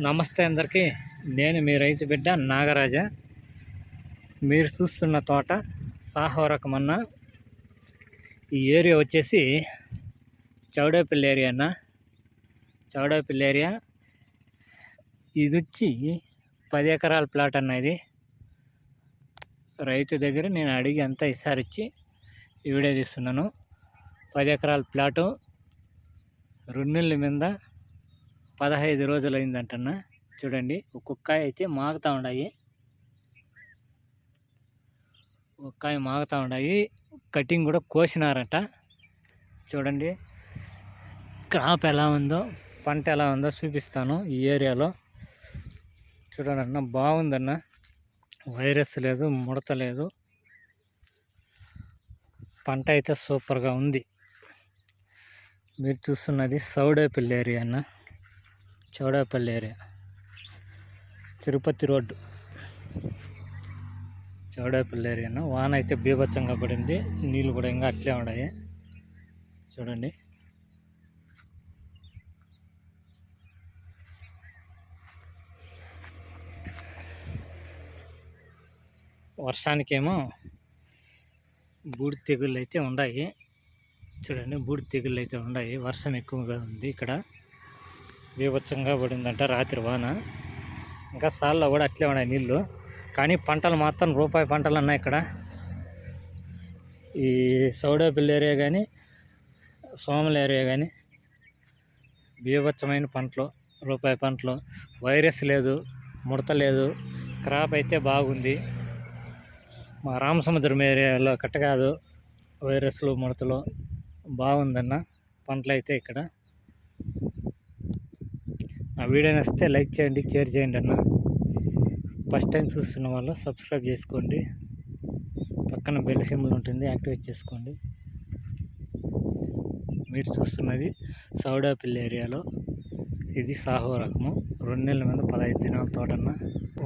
నమస్తే అందరికీ. నేను మీ రైతు బిడ్డ నాగరాజ. మీరు చూస్తున్న తోట సాహో రకమన్న ఈ ఏరియా వచ్చేసి చౌడేపల్లి ఏరియా అన్న. చౌడేపల్లి ఏరియా. ఇది వచ్చి పది ఎకరాల ప్లాట్ అన్న ఇది. రైతు దగ్గర నేను అడిగి అంతా ఈసారి ఇచ్చి వీడియో తీస్తున్నాను. పది ఎకరాల ప్లాటు. రెండు మీద పదహైదు రోజులు అయిందంటన్న చూడండి ఒక్కొక్క అయితే మాగుతూ ఉన్నాయి ఒక్కాయ మాగుతూ ఉన్నాయి కటింగ్ కూడా కోసినారట. చూడండి క్రాప్ ఎలా ఉందో పంట ఎలా ఉందో చూపిస్తాను ఈ ఏరియాలో. చూడండి అన్న బాగుందన్న. వైరస్ లేదు ముడత లేదు. పంట అయితే సూపర్గా ఉంది. మీరు చూస్తున్నది సౌడేపల్లి ఏరియా అన్న. చౌడాపల్లి ఏరియా తిరుపతి రోడ్డు చౌడాపల్లి ఏరియాను వాన అయితే బీభత్సంగా పడింది. నీళ్ళు కూడా ఇంకా అట్లే ఉన్నాయి. చూడండి. వర్షానికేమో బూడి తెగుళ్ళు అయితే ఉన్నాయి. చూడండి బూడి తెగుళ్ళు అయితే ఉన్నాయి. వర్షం ఎక్కువగా ఉంది ఇక్కడ. బీభత్సంగా పడిందంట రాత్రి వాన. ఇంకా సాల్లో కూడా అట్లే ఉన్నాయి నీళ్ళు. కానీ పంటలు మాత్రం రూపాయి పంటలు ఉన్నాయి ఇక్కడ. ఈ సౌడేపల్లి ఏరియా కానీ సోమల ఏరియా కానీ బీభత్సమైన పంటలు రూపాయి పంటలు. వైరస్ లేదు ముడత లేదు. క్రాప్ అయితే బాగుంది. మా రామసముద్రం ఏరియాలో కట్ట కాదు. వైరస్లు ముడతలు బాగుందన్న పంటలు అయితే ఇక్కడ. వీడియో నచ్చితే లైక్ చేయండి షేర్ చేయండి అన్న. ఫస్ట్ టైం చూస్తున్న వాళ్ళు సబ్స్క్రైబ్ చేసుకోండి. పక్కన బెల్ సింబల్ ఉంటుంది యాక్టివేట్ చేసుకోండి. మీరు చూస్తున్నది సౌడాపిల్లి ఏరియాలో. ఇది సాహో రకము. రెండు నెలల మీద పదహైదు దినాల తోటన్న.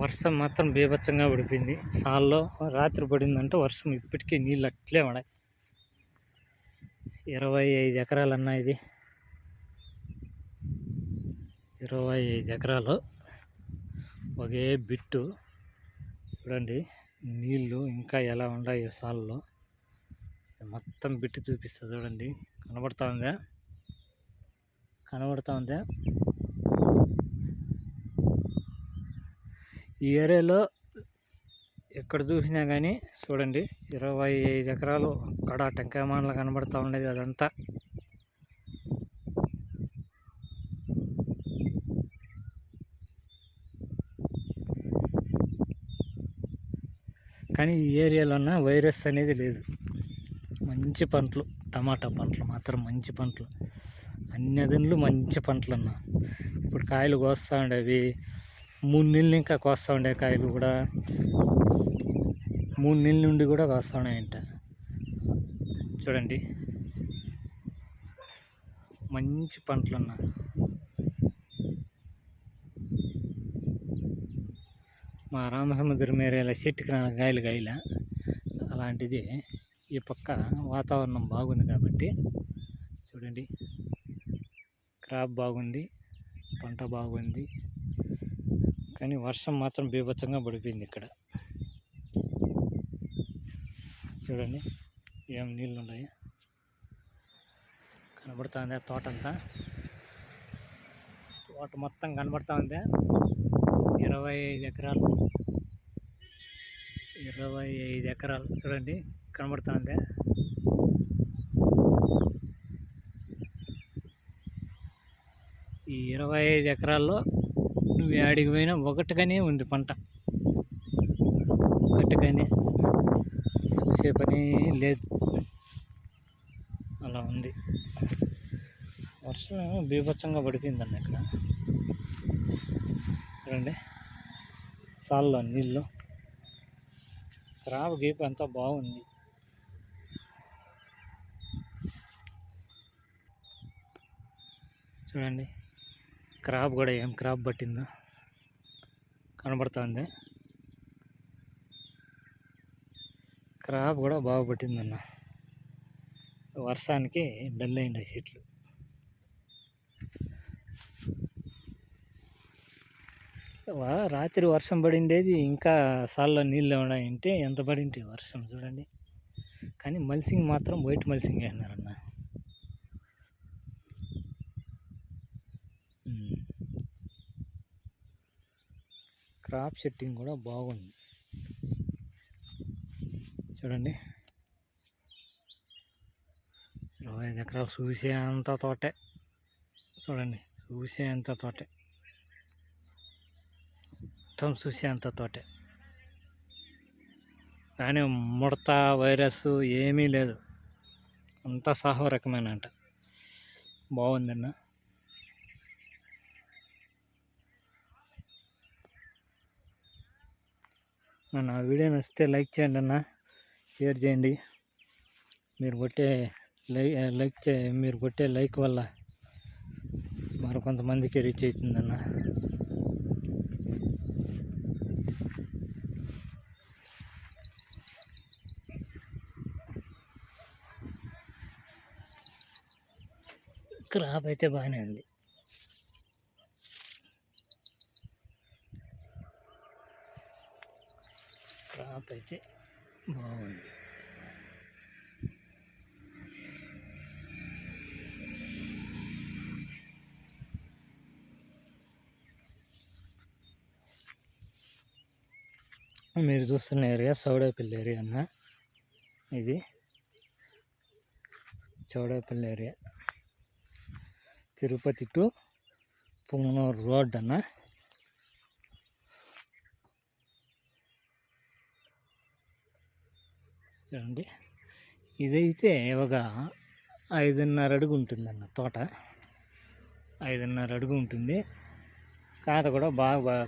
వర్షం మాత్రం బీభత్సంగా పడిపోయింది. సాల్లో రాత్రి పడిందంటే వర్షం ఇప్పటికీ నీళ్ళు అట్లే ఉన్నాయి ఇరవై ఐదు ఎకరాలన్నా ఇది. ఇరవై ఐదు ఎకరాలు ఒకే బిట్టు. చూడండి నీళ్ళు ఇంకా ఎలా ఉన్నాయి సాల్లో. మొత్తం బిట్టు చూపిస్తా చూడండి. కనబడతా ఉందా? కనబడతా ఉందా? ఈ ఏరియాలో ఎక్కడ చూసినా కానీ చూడండి ఇరవై ఐదు ఎకరాలు అక్కడ టెంకాయ మానలు కనబడతా ఉండేది అదంతా. కానీ ఈ ఏరియాలో ఉన్న వైరస్ అనేది లేదు. మంచి పంటలు టమాటా పంటలు మాత్రం మంచి పంటలు. అన్ని అదనులు మంచి పంటలు అన్న ఇప్పుడు కాయలు కోస్తూ ఉండేవి. మూడు నెలలు ఇంకా కోస్తూ ఉండే కాయలు కూడా మూడు నెలల నుండి కూడా కోస్తూ ఉన్నాయంట. చూడండి. మంచి పంటలు అన్న మా రామసముద్రం ఏరియాలో చెట్టుకి రాని గాయలు గాయల అలాంటిది ఈ పక్క వాతావరణం బాగుంది కాబట్టి చూడండి. క్రాప్ బాగుంది పంట బాగుంది. కానీ వర్షం మాత్రం బీభత్సంగా పడిపోయింది ఇక్కడ. చూడండి ఏం నీళ్ళు ఉన్నాయి? కనబడుతుంది తోట అంతా? తోట మొత్తం కనబడుతుంది ఇరవై ఐదు ఎకరాలు. ఇరవై ఐదు ఎకరాలు. చూడండి కనబడుతుంది. ఈ ఇరవై ఐదు ఎకరాల్లో నువ్వు ఆడికి పోయినా ఒకటిగానే ఉంది పంట. ఒకటిగానే. చూసే పని లేదు. అలా ఉంది. వర్షం బీభత్సంగా పడిపోయిందండి ఇక్కడ. చూడండి. సాల్లో నీళ్ళు. క్రాప్ గీప్ అంతా బాగుంది. చూడండి. క్రాప్ కూడా ఏం క్రాప్ పట్టిందో కనబడుతుంది. క్రాప్ కూడా బాగా పట్టిందన్న. వర్షానికి డల్ అయింది చెట్లు. రాత్రి వర్షం పడిండేది ఇంకా సాల్లో నీళ్ళు ఉన్నాయంటే ఎంత పడింటి వర్షం చూడండి. కానీ మల్సింగ్ మాత్రం వైట్ మల్సింగ్ అన్నారన్న. క్రాప్ సెట్టింగ్ కూడా బాగుంది. చూడండి. ఇరవై ఐదు ఎకరాలు చూసే అంత తోటే. చూడండి చూసే అంత తోటే. మొత్తం చూసే అంత తోటే. కానీ ముడత వైరస్ ఏమీ లేదు. అంతా సాహో రకమైన అంట బాగుందన్న. నా వీడియో నచ్చితే లైక్ చేయండి అన్న. షేర్ చేయండి. మీరు కొట్టే లైక్ లైక్ చే మీరు కొట్టే లైక్ వల్ల మరి కొంతమందికి రీచ్ అవుతుందన్న. క్రాప్ అయితే బాగానే ఉంది. క్రాప్ అయితే బాగుంది. మీరు చూస్తున్న ఏరియా చౌడాపల్లి ఏరియా అన్న. ఇది Chowdepalli area. Tirupati to Punganur road అన్న. చూడండి. ఇదైతే ఒక ఐదున్నర అడుగు ఉంటుందన్న తోట. ఐదున్నర అడుగు ఉంటుంది. కాత కూడా బాగా బాగా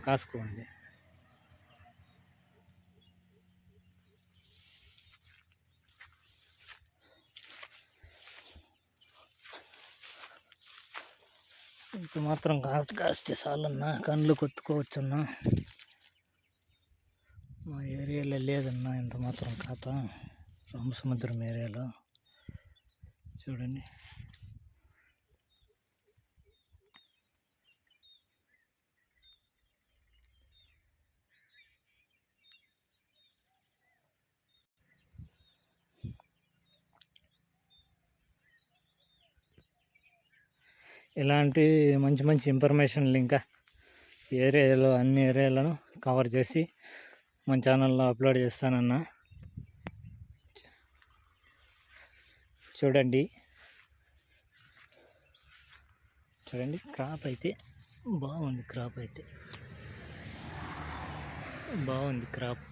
ఇంత మాత్రం కాస్త కాస్తే చాలన్నా కళ్ళు కొట్టుకోవచ్చన్నా. మా ఏరియాలో లేదన్నా ఇంత మాత్రం కాత రామసముద్రం ఏరియాలో. చూడండి. ఇలాంటి మంచి మంచి ఇన్ఫర్మేషన్లు ఇంకా ఏరియాలో అన్ని ఏరియాలను కవర్ చేసి మన ఛానల్లో అప్లోడ్ చేస్తానన్నా. చూడండి. చూడండి క్రాప్ అయితే బాగుంది క్రాప్ అయితే. బాగుంది క్రాప్